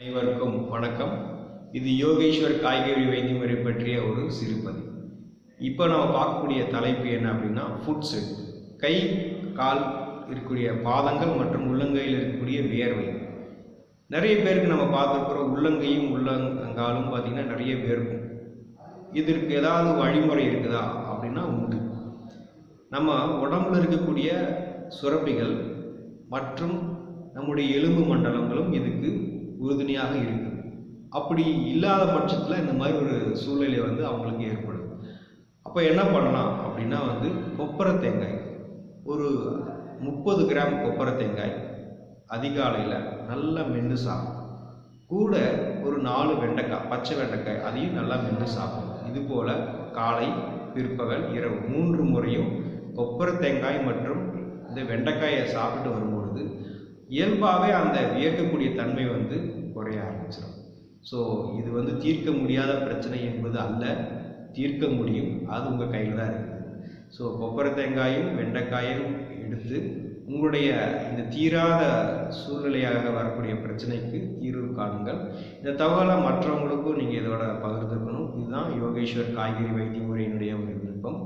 அனைவருக்கும் வணக்கம். இது யோகேஸ்வர் காய்கறி வைத்திய முறை பற்றிய ஒரு சிறுபதி இப்போ நம்ம பார்க்கக்கூடிய தலைப்பு என்ன அப்படின்னா ஃபுட்ஸு கை கால் இருக்கக்கூடிய பாதங்கள் மற்றும் உள்ளங்கையில் இருக்கக்கூடிய வேர்வை. நிறைய பேருக்கு நம்ம பார்த்துருக்குறோம் உள்ளங்கையும் உள்ளங்காலும் பார்த்திங்கன்னா நிறைய வேர்க்கும் இதற்கு ஏதாவது வழிமுறை இருக்குதா அப்படின்னா உண்டு. நம்ம உடம்புல இருக்கக்கூடிய சுரப்பிகள் மற்றும் நம்முடைய எலும்பு மண்டலங்களும் இதுக்கு உறுதுணையாக இருக்குது. அப்படி இல்லாத பட்சத்தில் இந்த மாதிரி ஒரு சூழ்நிலை வந்து அவங்களுக்கு ஏற்படும் அப்போ என்ன பண்ணலாம் அப்படின்னா வந்து கொப்பரை தேங்காய். ஒரு முப்பது கிராம் கொப்பரை தேங்காய் அதிகாலையில் நல்லா மென்று சாப்பிடும். கூட ஒரு நாலு வெண்டைக்காய் பச்சை வெண்டைக்காய் அதையும் நல்லா மென்று சாப்பிடும். இது போல் காலை பிற்பகல் இரவு மூன்று முறையும் கொப்பரை தேங்காய் மற்றும் இந்த வெண்டைக்காயை சாப்பிட்டு வரும்பொழுது இயல்பாகவே அந்த வியக்கக்கூடிய தன்மை வந்து குறைய ஆரம்பிச்சிடும் ஸோ இது வந்து தீர்க்க முடியாத பிரச்சனை என்பது அல்ல. தீர்க்க முடியும். அது உங்கள் கையில் தான் இருக்குது. ஸோ கொப்பரை தேங்காயும் வெண்டைக்காயும் எடுத்து உங்களுடைய இந்த தீராத சூழ்நிலையாக வரக்கூடிய பிரச்சனைக்கு தீர்வு காணுங்கள். இந்த தகவலை மற்றவங்களுக்கும் நீங்கள் இதோட பகிர்ந்துக்கணும். இதுதான் யோகேஸ்வர் காய்கறி வைத்திய முறையினுடைய ஒரு விருப்பம்.